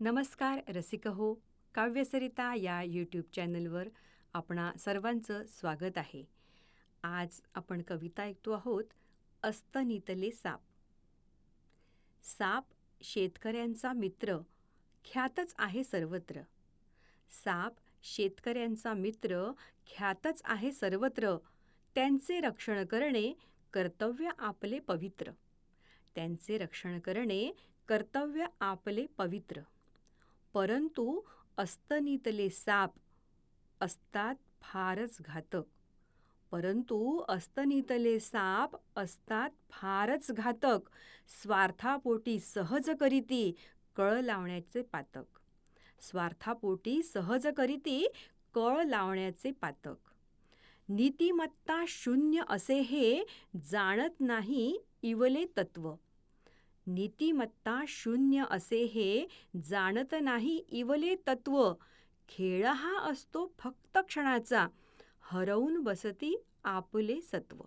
नमस्कार रसिक हो. काव्यसरिता या यूट्यूब चॅनलवर आपणा सर्वांचं स्वागत आहे. आज आपण कविता ऐकतो आहोत अस्तनीतले साप. साप शेतकऱ्यांचा मित्र ख्यातच आहे सर्वत्र. साप शेतकऱ्यांचा मित्र ख्यातच आहे सर्वत्र. त्यांचे रक्षण करणे कर्तव्य आपले पवित्र. त्यांचे रक्षण करणे कर्तव्य आपले पवित्र. परंतु अस्तनीतले साप असतात फारच घातक. परंतु अस्तनीतले साप असतात फारच घातक. स्वार्थापोटी सहज करीती कळ लावण्याचे पातक. स्वार्थापोटी सहज करीती कळ लावण्याचे पातक. नीतिमत्ता शून्य असे हे जाणत नाही इवले तत्व. नीतिमत्ता शून्य असे हे जाणत नाही इवले तत्व. खेळ हा असतो फक्त क्षणाचा. हरवून बसती आपले सत्व.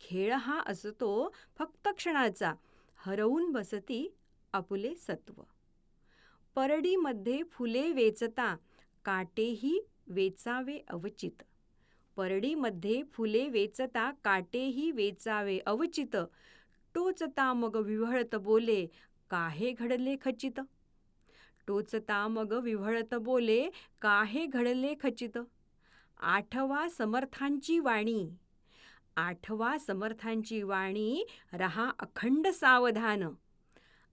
खेळ हा असतो फक्त क्षणाचा. हरवून बसती आपुले सत्व. परडीमध्ये फुले वेचता काटेही वेचावे अवचित. परडीमध्ये फुले वेचता काटेही वेचावे अवचित. टोचता मग विव्हळत बोले काहे घडले खचित? टोचता मग विव्हळत बोले काहे घडले खचित? आठवा समर्थांची वाणी. आठवा समर्थांची वाणी रहा अखंड सावधान.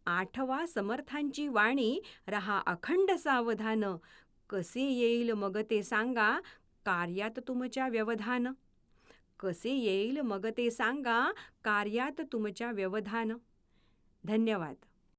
आठवा समर्थांची वाणी रहा अखंड सावधान. कसे येईल मग ते सांगा कार्यात तुमच्या व्यवधान. कसे येईल मग ते सांगा. कार्यात तुमच्या व्यवधान. धन्यवाद.